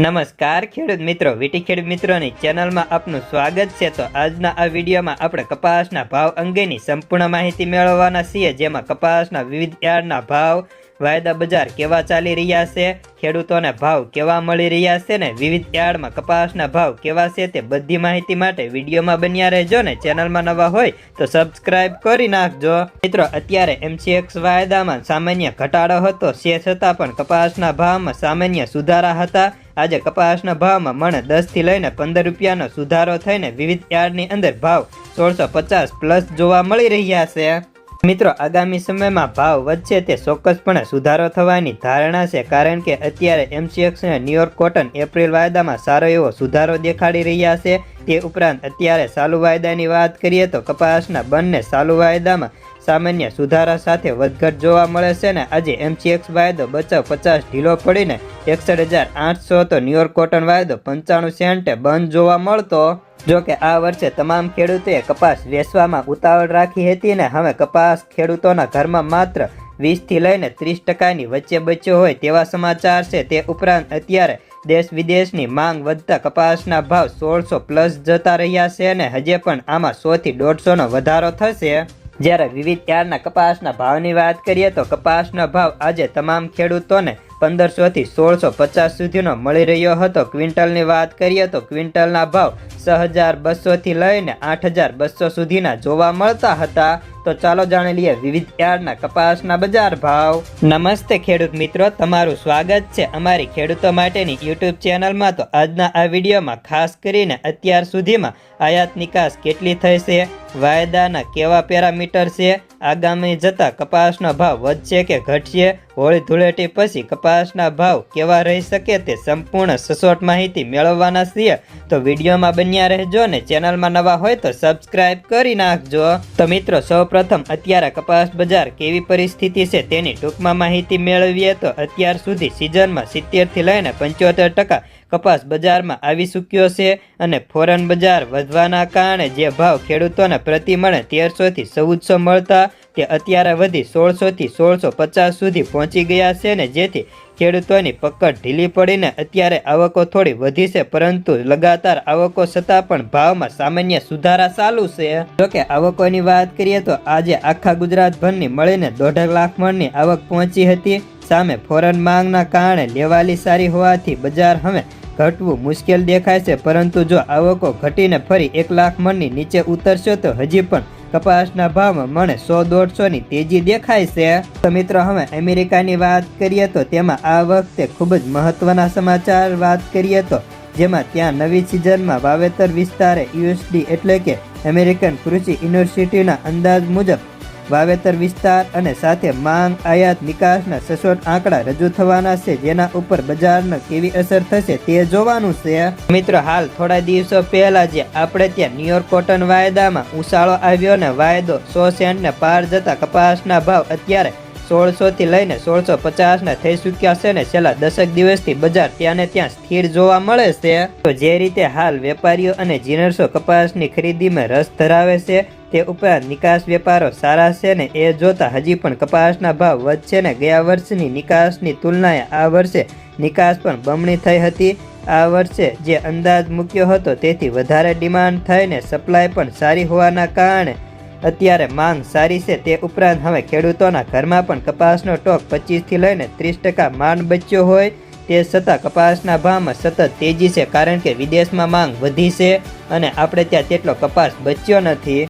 નમસ્કાર ખેડૂત મિત્રો, વીટી ખેડૂત મિત્રોની ચેનલમાં આપનું સ્વાગત છે. તો આજના આ વિડીયોમાં આપણે કપાસના ભાવ અંગેની સંપૂર્ણ માહિતી મેળવવાના છીએ, જેમાં કપાસના વિવિધ યાર્ડના ભાવ, વાયદા બજાર કેવા ચાલી રહ્યા છે, ખેડૂતોને ભાવ કેવા મળી રહ્યા છે ને વિવિધ યાર્ડમાં કપાસના ભાવ કેવા છે તે બધી માહિતી માટે વિડીયોમાં બન્યા રહેજો ને. ચેનલમાં નવા હોય તો સબસ્ક્રાઇબ કરી નાખજો. મિત્રો, અત્યારે એમસીએક્સ વાયદામાં સામાન્ય ઘટાડો હતો તે છતાં પણ કપાસના ભાવમાં સામાન્ય સુધારા હતા. આજે કપાસના ભાવમાં મણ દસથી લઈને પંદર રૂપિયાનો સુધારો થઈને વિવિધ યાર્ડની અંદર ભાવ સોળસો પચાસ પ્લસ જોવા મળી રહ્યા છે. મિત્રો, આગામી સમયમાં ભાવ વધશે તે ચોક્કસપણે સુધારો થવાની ધારણા છે, કારણ કે અત્યારે એમસીએક્સ અને ન્યુયોર્ક કોટન એપ્રિલ વાયદામાં સારો એવો સુધારો દેખાડી રહ્યા છે. તે ઉપરાંત અત્યારે ચાલુ વાયદાની વાત કરીએ તો કપાસના બંને ચાલુ વાયદામાં સામાન્ય સુધારા સાથે વધઘટ જોવા મળે છે ને આજે એમસીએક્સ વાયદો બચાવ પચાસ ઢીલો પડીને એકસઠ હજાર આઠસો તો ન્યુયોર્ક કોટન વાયદો પંચાણું સેન્ટે બંધ જોવા મળતો. જો કે આ વર્ષે તમામ ખેડૂતોએ કપાસ વેચવામાં ઉતાવળ રાખી હતી ને હવે કપાસ ખેડૂતોના ઘરમાં માત્ર વીસથી લઈને ત્રીસ ટકાની વચ્ચે બચ્યો હોય તેવા સમાચાર છે. તે ઉપરાંત અત્યારે દેશ વિદેશની માંગ વધતા કપાસના ભાવ સોળસો પ્લસ જતા રહ્યા છે અને હજે પણ આમાં સોથી દોઢસોનો વધારો થશે. જ્યારે વિવિધ ત્યારના કપાસના ભાવની વાત કરીએ તો કપાસનો ભાવ આજે તમામ ખેડૂતોને પંદરસોથી સોળસો પચાસ સુધીનો મળી રહ્યો હતો. ક્વિન્ટલની વાત કરીએ તો ક્વિન્ટલના ભાવ છ હજાર બસોથી લઈને આઠ હજાર બસો સુધીના જોવા મળતા હતા. તો ચાલો જાણી લઈએ વિવિધ યાર્ડના કપાસના બજાર ભાવ. નમસ્તે ખેડૂત મિત્રો, તમારું સ્વાગત છે અમારી ખેડૂતો માટેની યુટ્યુબ ચેનલમાં. તો આજના આ વિડીયોમાં ખાસ કરીને અત્યાર સુધીમાં આયાત નિકાસ કેટલી થઈ છે વાયદાના કેવા પેરામીટર છે આગામી જતા કપાસનો ભાવ વધશે કે ઘટશે, હોળી ધૂળેટી પછી કપાસના ભાવ કેવા રહી શકે તે સંપૂર્ણ સચોટ માહિતી મેળવવાના છીએ. તો વિડીયોમાં બન્યા રહેજો ને ચેનલમાં નવા હોય તો સબસ્ક્રાઇબ કરી નાખજો. તો મિત્રો, સૌપ્રથમ અત્યારે કપાસ બજાર કેવી પરિસ્થિતિ છે તેની ટૂંકમાં માહિતી મેળવીએ તો અત્યાર સુધી સિઝનમાં સિત્તેરથી લઈને પંચોતેર ટકા કપાસ બજારમાં આવી ચૂક્યો છે અને ફોરન બજાર વધવાના કારણે જે ભાવ ખેડૂતોને પ્રતિ મણે તેરસોથી ચૌદસો મળતા તે અત્યારે વધી સોળસોથી સોળસો પચાસ સુધી પહોંચી ગયા છે ને જેથી ખેડૂતોની પકડ ઢીલી પડીને અત્યારે આવકો થોડી વધી છે, પરંતુ લગાતાર આવકો છતાં પણ ભાવમાં સામાન્ય સુધારા ચાલુ છે. જોકે આવકોની વાત કરીએ તો આજે આખા ગુજરાતભરની મળીને દોઢ લાખ મણની આવક પહોંચી હતી. સામે ફોરન માંગના કારણે લેવાલી સારી હોવાથી બજાર હવે ઘટવું મુશ્કેલ દેખાય છે, પરંતુ જો આવકો ઘટીને ફરી એક લાખ મણની નીચે ઉતરશે તો હજી પણ કપાસના ભાવમાં મને સો દોઢસોની તેજી દેખાય છે. તો મિત્રો, હવે અમેરિકાની વાત કરીએ તો તેમાં આ વખતે ખૂબ જ મહત્વના સમાચાર વાત કરીએ તો જેમાં ત્યાં નવી સિઝનમાં વાવેતર વિસ્તારે યુએસડી એટલે કે અમેરિકન કૃષિ યુનિવર્સિટીના અંદાજ મુજબ વાવેતર વિસ્તાર અને સાથે માંગ, આયાત, નિકાસના સચોટ આંકડા રજૂ થવાના છે, જેના ઉપર બજારને કેવી અસર થશે તે જોવાનું છે. મિત્રો, હાલ થોડા દિવસો પહેલા જે આપણે ત્યાં ન્યુયોર્ક કોટન વાયદામાં ઉછાળો આવ્યો ને વાયદો સો સેન્ટને પાર જતા કપાસના ભાવ અત્યારે સોળસોથી લઈને સોળસો પચાસના થઈ ચૂક્યા છે ને છેલ્લા દશક દિવસથી બજાર ત્યાં ને ત્યાં સ્થિર જોવા મળે છે. તો જે રીતે હાલ વેપારીઓ અને જીનર્સો કપાસની ખરીદીમાં રસ ધરાવે છે તે ઉપરાંત નિકાસ વેપારો સારા છે ને એ જોતા હજી પણ કપાસના ભાવ વધશે ને ગયા વર્ષની નિકાસની તુલનાએ આ વર્ષે નિકાસ પણ બમણી થઈ હતી. આ વર્ષે જે અંદાજ મૂક્યો હતો તેથી વધારે ડિમાન્ડ થઈને સપ્લાય પણ સારી હોવાના કારણે અત્યારે માંગ સારી છે. તે ઉપરાંત હવે ખેડૂતોના ઘરમાં પણ કપાસનો ટોક પચીસથી લઈને ત્રીસ ટકા માંડ બચ્યો હોય તે છતાં કપાસના ભાવમાં સતત તેજી છે કારણ કે વિદેશમાં માંગ વધી છે અને આપણે ત્યાં તેટલો કપાસ બચ્યો નથી.